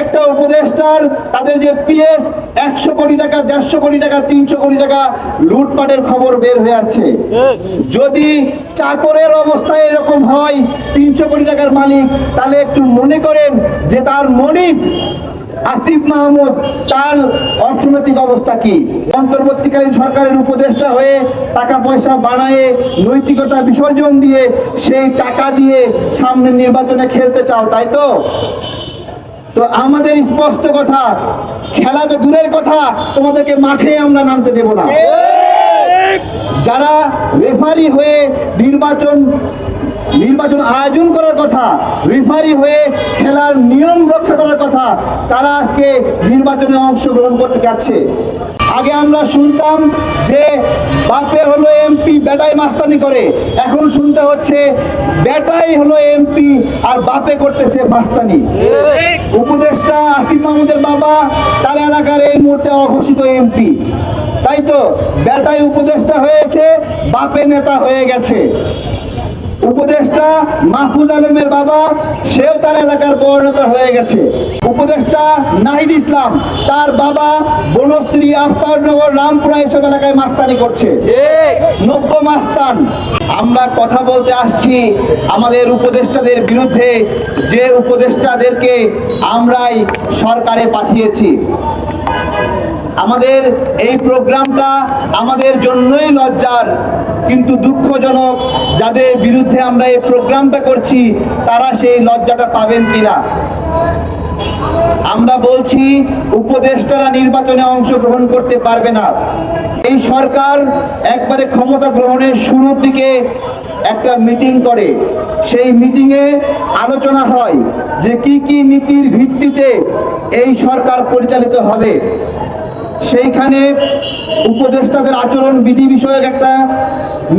একটা উপদেষ্টার তাদের যে পিএস একশো কোটি টাকা, দেড়শো কোটি টাকা, তিনশো কোটি টাকা লুটপাটের খবর বের হয়ে আছে যদি চাকরের অবস্থায় এরকম হয়, তিনশো কোটি টাকার মালিক, তাহলে একটু মনে করেন যে তার মনিব আসিফ মাহমুদ, তার অর্থনৈতিক অবস্থা কি? অন্তর্বর্তীকালীন সরকারের উপদেষ্টা হয়ে টাকা পয়সা বানায়ে নৈতিকতা বিসর্জন দিয়ে সেই টাকা দিয়ে সামনের নির্বাচনে খেলতে চাও, তাই তো? তো আমাদের স্পষ্ট কথা, খেলা তো দূরের কথা, তোমাদেরকে মাঠে আমরা নামতে দেব না। যারা রেফারি হয়ে নির্বাচন নির্বাচন আয়োজন করার কথা রেফারি হয়ে খেলার নিয়ম রক্ষা করার কথা, তারা আজকে নির্বাচনে অংশগ্রহণ করতে যাচ্ছে। আগে আমরা শুনতাম যে বাপে হলো এমপি, বেটাই মাস্তানি করে। এখন শুনতে হচ্ছে বেটাই হলো এমপি আর বাপে করতেছে মাস্তানি। উপদেষ্টা আসিফ মাহমুদের বাবা তার এলাকার এই মুহূর্তে অঘোষিত এমপি। তাই তো, বেটাই উপদেষ্টা হয়েছে, বাপে নেতা হয়ে গেছে। উপদেষ্টা মাহফুজ আলমের বাবা সেও তার এলাকার বড় নেতা হয়ে গেছে। উপদেষ্টা নাহিদ ইসলাম তার বাবা বনশ্রী আফতারনগর রামপুরা এসব এলাকায় মাস্তানি করছে। নব্য মাস্তান। আমরা কথা বলতে আসছি আমাদের উপদেষ্টাদের বিরুদ্ধে যে উপদেষ্টাদেরকে আমরাই সরকারে পাঠিয়েছি। আমাদের এই প্রোগ্রামটা আমাদের জন্যই লজ্জার। কিন্তু দুঃখজনক যাদের বিরুদ্ধে আমরা এই প্রোগ্রামটা করছি, তারা সেই লজ্জাটা পাবেন কিনা? আমরা বলছি, উপদেষ্টারা নির্বাচনে অংশগ্রহণ করতে পারবে না। এই সরকার একবারে ক্ষমতা গ্রহণের শুরুর দিকে একটা মিটিং করে। সেই মিটিংয়ে আলোচনা হয় যে কি কি নীতির ভিত্তিতে এই সরকার পরিচালিত হবে। সেইখানে উপদেষ্টাদের আচরণ বিধি বিষয়ক একটা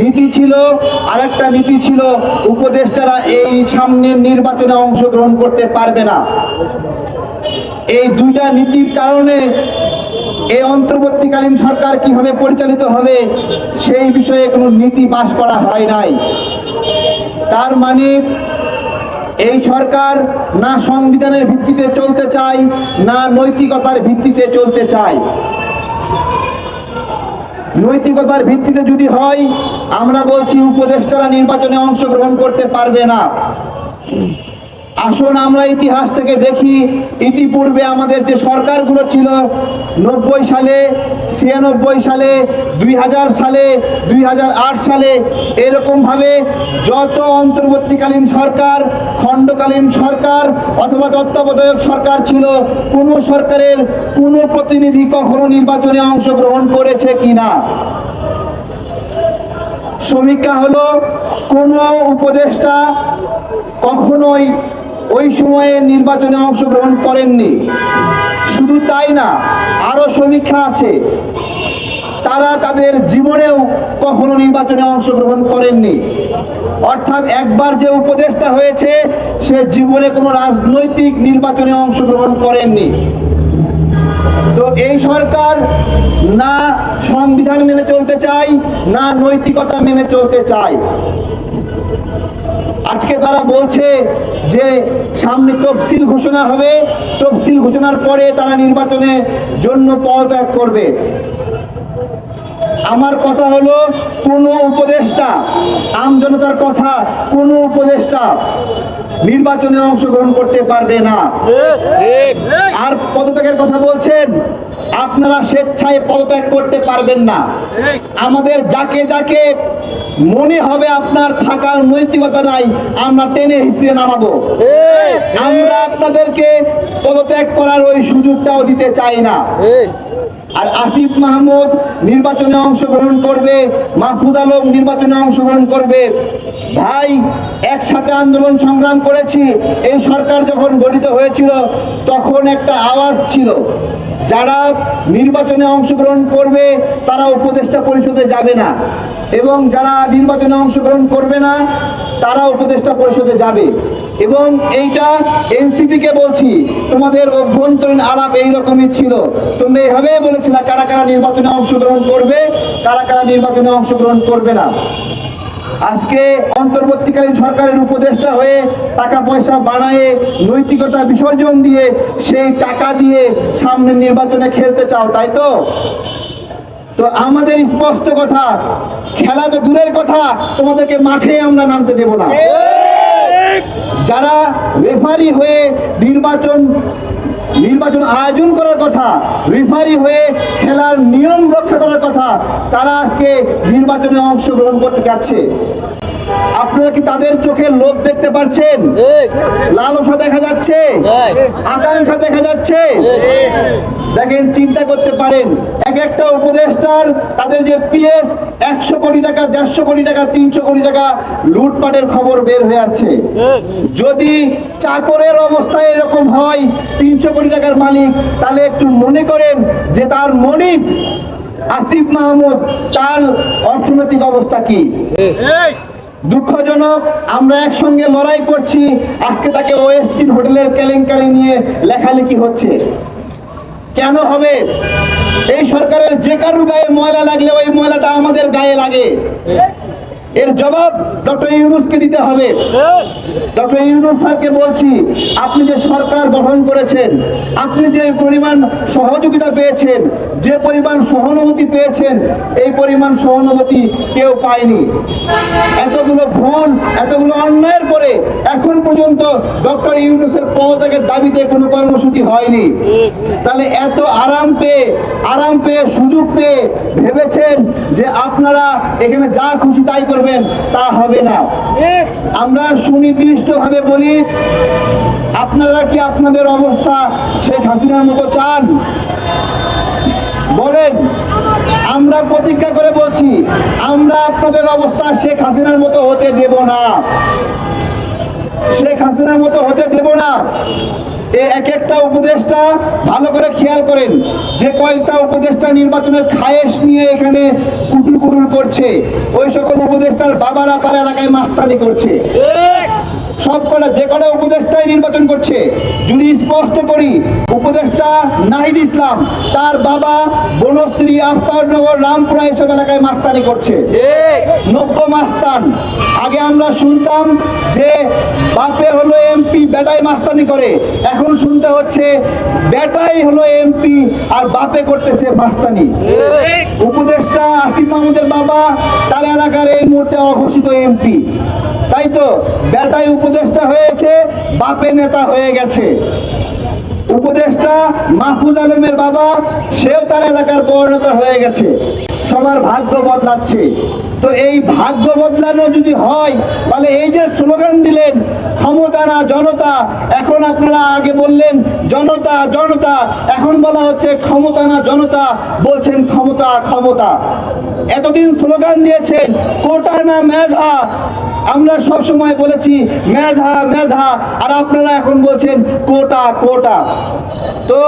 নীতি ছিল আর একটা নীতি ছিল, উপদেষ্টারা এই সামনের নির্বাচনে অংশগ্রহণ করতে পারবে না। এই দুইটা নীতির কারণে এই অন্তর্বর্তীকালীন সরকার কীভাবে পরিচালিত হবে, সেই বিষয়ে কোনো নীতি পাশ করা হয় নাই। তার মানে এই সরকার না সংবিধানের ভিত্তিতে চলতে চায়, না নৈতিকতার ভিত্তিতে চলতে চায়। নৈতিকতার ভিত্তিতে যদি হয় আমরা বলছি উপদেষ্টারা নির্বাচনে অংশগ্রহণ করতে পারবে না। আসুন আমরা ইতিহাস থেকে দেখি, ইতিপূর্বে আমাদের যে সরকারগুলো ছিল, নব্বই সালে, ছিয়ানব্বই সালে, দুই হাজার সালে, দুই হাজার আট সালে, এরকমভাবে যত অন্তর্বর্তীকালীন সরকার, খণ্ডকালীন সরকার অথবা তত্ত্বাবধায়ক সরকার ছিল, কোনো সরকারের কোনো প্রতিনিধি কখনো নির্বাচনে অংশগ্রহণ করেছে কি না সমীক্ষা হলো, কোনো উপদেষ্টা কখনোই ওই সময়ে নির্বাচনে অংশগ্রহণ করেননি। শুধু তাই না আরও সমীক্ষা আছে। তারা তাদের জীবনেও কখনো নির্বাচনে অংশগ্রহণ করেননি। অর্থাৎ একবার যে উপদেষ্টা হয়েছে, সে জীবনে কোনো রাজনৈতিক নির্বাচনে অংশগ্রহণ করেননি। তো এই সরকার না সংবিধান মেনে চলতে চায়, না নৈতিকতা মেনে চলতে চায়। আজকে তারা বলছে যে সামনে তফসিল ঘোষণা হবে। তফসিল ঘোষণার পরে তারা নির্বাচনের জন্য পদত্যাগ করবে। আমার কথা হলো কোনো উপদেষ্টা আমজনতার কথা কোনো উপদেষ্টা নির্বাচনে অংশগ্রহণ করতে পারবে না। আর পদত্যাগের কথা বলছেন আপনারা স্বেচ্ছায় পদত্যাগ করতে পারবেন না। আমাদের যাকে যাকে মনে হবে আপনার থাকার নৈতিকতা নাই, আমরা টেনে হিসেবে নামাবো। আমরা আপনাদেরকে পদত্যাগ করার ওই সুযোগটাও দিতে চাই না। আর আসিফ মাহমুদ নির্বাচনে অংশগ্রহণ করবে, মাহফুজ আলম নির্বাচনে অংশগ্রহণ করবে। ভাই, একসাথে আন্দোলন সংগ্রাম করেছি, এই সরকার যখন গঠিত হয়েছিল, তখন একটা আওয়াজ ছিল। যারা নির্বাচনে অংশগ্রহণ করবে, তারা উপদেষ্টা পরিষদে যাবে না। এবং যারা নির্বাচনে অংশগ্রহণ করবে না, তারা উপদেষ্টা পরিষদে যাবে। এবং এইটা এনসিপিকে বলছি, তোমাদের অভ্যন্তরীণ আলাপ এই রকমই ছিল। তোমরা এইভাবেই বলেছিলে, কারা কারা নির্বাচনে অংশগ্রহণ করবে, কারা কারা নির্বাচনে অংশগ্রহণ করবে না। আজকে অন্তর্বর্তীকালীন সরকারের উপদেষ্টা হয়ে টাকা পয়সা বানায়ে নৈতিকতা বিসর্জন দিয়ে সেই টাকা দিয়ে সামনের নির্বাচনে খেলতে চাও তাই তো? তো আমাদের স্পষ্ট কথা খেলা তো দূরের কথা তোমাদেরকে মাঠে আমরা নামতে দেব না। যারা রেফারি হয়ে নির্বাচন নির্বাচন আয়োজন করার কথা রেফারি হয়ে খেলার নিয়ম রক্ষা করার কথা, তারা আজকে নির্বাচনে অংশগ্রহণ করতে যাচ্ছে। আপনারা কি তাদের চোখে লোভ দেখতে পাচ্ছেন লালসা দেখা যাচ্ছে। আকাঙ্ক্ষা দেখা যাচ্ছে। দেখেন চিন্তা করতে পারেন এক একটা উপদেষ্টার তাদের যে পিএস একশো কোটি টাকা দেড়শো কোটি টাকা তিনশো কোটি টাকা লুটপাটের খবর বের হয়ে আছে যদি চাকরের অবস্থা এরকম হয় তিনশো কোটি টাকার মালিক তাহলে একটু মনে করেন যে তার মনিব আসিফ মাহমুদ তার অর্থনৈতিক অবস্থা কি? দুঃখজনক, আমরা একসঙ্গে লড়াই করছি। আজকে তাকে ওয়েস্টিন হোটেলের কেলেঙ্কারি নিয়ে লেখালেখি হচ্ছে। কেন হবে? এই সরকারের যে কারুর গায়ে ময়লা লাগলে ওই ময়লাটা আমাদের গায়ে লাগে। এর জবাব ডক্টর ইউনুসকে দিতে হবে। ডক্টর ইউনুস স্যারকে বলছি, আপনি যে সরকার গঠন করেছেন, আপনি যে পরিমাণ সহযোগিতা পেয়েছেন, যে পরিমাণ সহানুভূতি পেয়েছেন, এই পরিমাণ সহানুভূতি কেউ পায়নি। এতগুলো ভুল এতগুলো অন্যায়ের পরে এখন পর্যন্ত ডক্টর ইউনুসের পদত্যাগের দাবিতে কোনো কর্মসূচি হয়নি। তাহলে এত আরাম পেয়ে আরাম পেয়ে, সুযোগ পেয়ে ভেবেছেন যে আপনারা এখানে যা খুশি তাই করবেন, তা হবে না। আমরা সুনির্দিষ্টভাবে বলি, আপনারা কি আপনাদের অবস্থা শেখ হাসিনার মতো চান? বলেন, আমরা প্রতিজ্ঞা করে বলছি, আমরা আপনাদের অবস্থা শেখ হাসিনার মতো হতে দেব না। শেখ হাসিনার মতো হতে দেব না। এই এক একটা উপদেষ্টা ভালো করে খেয়াল করেন। যে কয়েকটা উপদেষ্টা নির্বাচনের খায়েশ নিয়ে এখানে কুটুর কুটুর করছে, ওই সকল উপদেষ্টার বাবারা পার এলাকায় মাস্তানি করছে। সব কটা যে কটা উপদেষ্টাই নির্বাচন করছে যদি স্পষ্ট করি উপদেষ্টা নাহিদ ইসলাম তার বাবা বনশ্রী আফতারনগর রামপুরা এসব এলাকায় মাস্তানি করছে। নব্য মাস্তান। আগে আমরা শুনতাম যে বাপে হলো এমপি বেটাই মাস্তানি করে। এখন শুনতে হচ্ছে বেটাই হলো এমপি আর বাপে করতেছে মাস্তানি। উপদেষ্টা আসিফ মাহমুদের বাবা তার এলাকার এই মুহূর্তে অঘোষিত এমপি। তাই তো? বেটাই উপদেষ্টা হয়েছে, বাপে নেতা হয়ে গেছে। উপদেষ্টা মাহফুজ আলমের বাবা, সেও তার এলাকার বড় নেতা হয়ে গেছে। সবার ভাগ্য বদলাচ্ছে। তো এই ভাগ্য বদলানো যদি হয়, তাহলে এই যে স্লোগান দিলেন, ক্ষমতা না জনতা, এখন আপনারা আগে বললেন, জনতা জনতা, এখন বলা হচ্ছে ক্ষমতা না জনতা, বলছেন ক্ষমতা ক্ষমতা। এতদিন স্লোগান দিয়েছেন, কোটা না মেধা আমরা সব সময় বলেছি, মেধা মেধা। আর আপনারা এখন বলছেন, কোটা কোটা। তো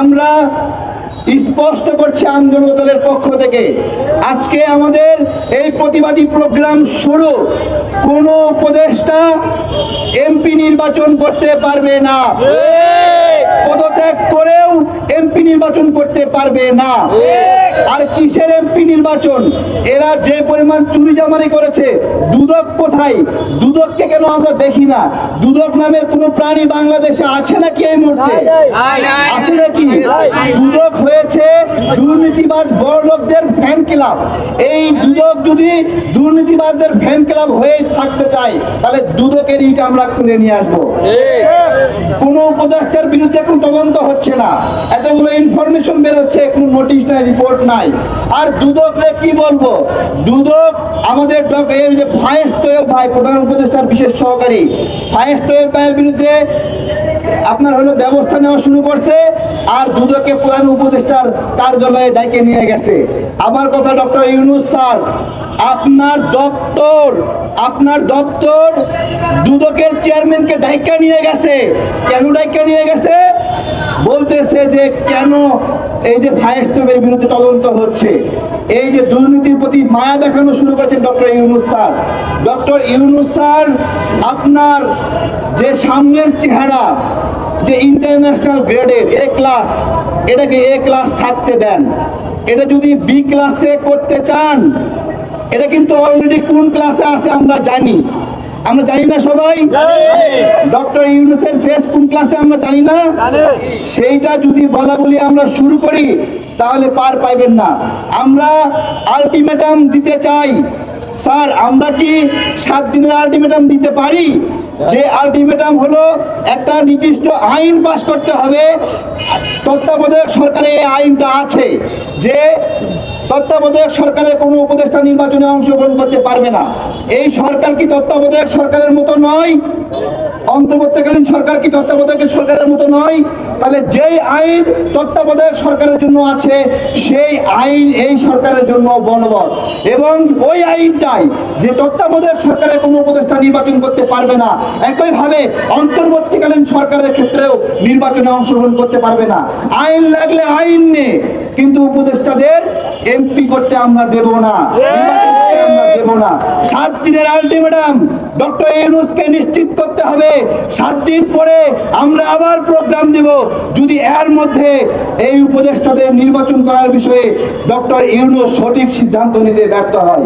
আমরা স্পষ্ট করছে আম দলের পক্ষ থেকে, আজকে আমাদের এই প্রতিবাদী প্রোগ্রাম শুরু। কোনো উপদেষ্টা এমপি নির্বাচন করতে পারবে না। পদত্যাগ করেও এমপি নির্বাচন করতে পারবে না। আর কিসের এমপি নির্বাচন? এরা যে পরিমাণ চুরি জামারি করেছে দুদক কোথায়? দুদককে কেন আমরা দেখি না? দুদক নামের কোনো প্রাণী বাংলাদেশে আছে নাকি এই মুহূর্তে? আছে নাকি? দুদক হয়েছে দুর্নীতিবাজ বড় লোকদের ফ্যান ক্লাব এই দুদক যদি দুর্নীতিবাজদের ফ্যান ক্লাব হয়ে থাকতে চায় তাহলে দুদকের ইট আমরা খুলে নিয়ে আসব। কোনো উপদেষ্টার বিরুদ্ধে কোনো তদন্ত হচ্ছে না। এতগুলো ইনফরমেশন বের হচ্ছে কোনো নোটিশ নাই রিপোর্ট নাই। আর দুদক দুদকরে কি বলব? দুদক আমাদের যে ফায়েজ তৈয়ব ভাই, প্রধান উপদেষ্টার বিশেষ সহকারী, ফায়েজ তৈয়ব ভাইয়ের বিরুদ্ধে আপনার হলো ব্যবস্থা নেওয়া শুরু করছে, আর দুদকে প্রধান উপদেষ্টার কার্যালয়ে ডাইকে নিয়ে গেছে। আমার কথা ডক্টর ইউনুস স্যার আপনার দপ্তর আপনার দপ্তর দুদকের চেয়ারম্যানকে ডাইকা নিয়ে গেছে। কেন ডাইকা নিয়ে গেছে? বলতেছে যে কেন এই যে ফায়াস্তবের বিরুদ্ধে তদন্ত হচ্ছে। এই যে দুর্নীতির প্রতি মায়া দেখানো শুরু করেছেন doctor Yunus sir. Doctor Yunus sir, আপনার যে সামনের চেহারা, যে ইন্টারন্যাশনাল গ্রেডের এ ক্লাস, এটাকে এ ক্লাস থাকতে দেন। এটা যদি বি ক্লাসে করতে চান এটা কিন্তু অলরেডি কোন ক্লাসে আছে আমরা জানি। আমরা জানি না সবাই? ডক্টর ইউনুসের ফেস কোন ক্লাসে আমরা জানি না? সেইটা যদি বলা বলি আমরা শুরু করি তাহলে পার পাইবেন না। আমরা আলটিমেটাম দিতে চাই। স্যার আমরা কি সাত দিনের আলটিমেটাম দিতে পারি? যে আলটিমেটাম হলো একটা নির্দিষ্ট আইন পাস করতে হবে। তত্ত্বাবধায়ক সরকারে এই আইনটা আছে যে তত্ত্বাবধায়ক সরকারের কোনো উপদেষ্টা নির্বাচনে অংশগ্রহণ করতে পারবে না। এই সরকার কি তত্ত্বাবধায়ক সরকারের মতো নয়? অন্তর্বর্তীকালীন সরকার কি তত্ত্বাবধায়ক সরকারের মতো নয়? তাহলে যেই আইন তত্ত্বাবধায়ক সরকারের জন্য আছে, সেই আইন এই সরকারের জন্য বলবৎ। এবং ওই আইনটাই যে তত্ত্বাবধায়ক সরকারের কোনো উপদেষ্টা নির্বাচন করতে পারবে না, একইভাবে অন্তর্বর্তীকালীন সরকারের ক্ষেত্রেও নির্বাচনে অংশগ্রহণ করতে পারবে না। আইন লাগলে আইন নে, কিন্তু উপদেষ্টাদের এমপি করতে আমরা দেব না। নির্বাচন করতে আমরা দেব না। সাত দিনের আলটিমেটাম ডক্টর ইউনুসকে নিশ্চিত করতে হবে। সাত দিন পরে আমরা আবার প্রোগ্রাম দেব। যদি এর মধ্যে এই উপদেষ্টাদের নির্বাচন করার বিষয়ে ডক্টর ইউনুস সঠিক সিদ্ধান্ত নিতে ব্যর্থ হয়।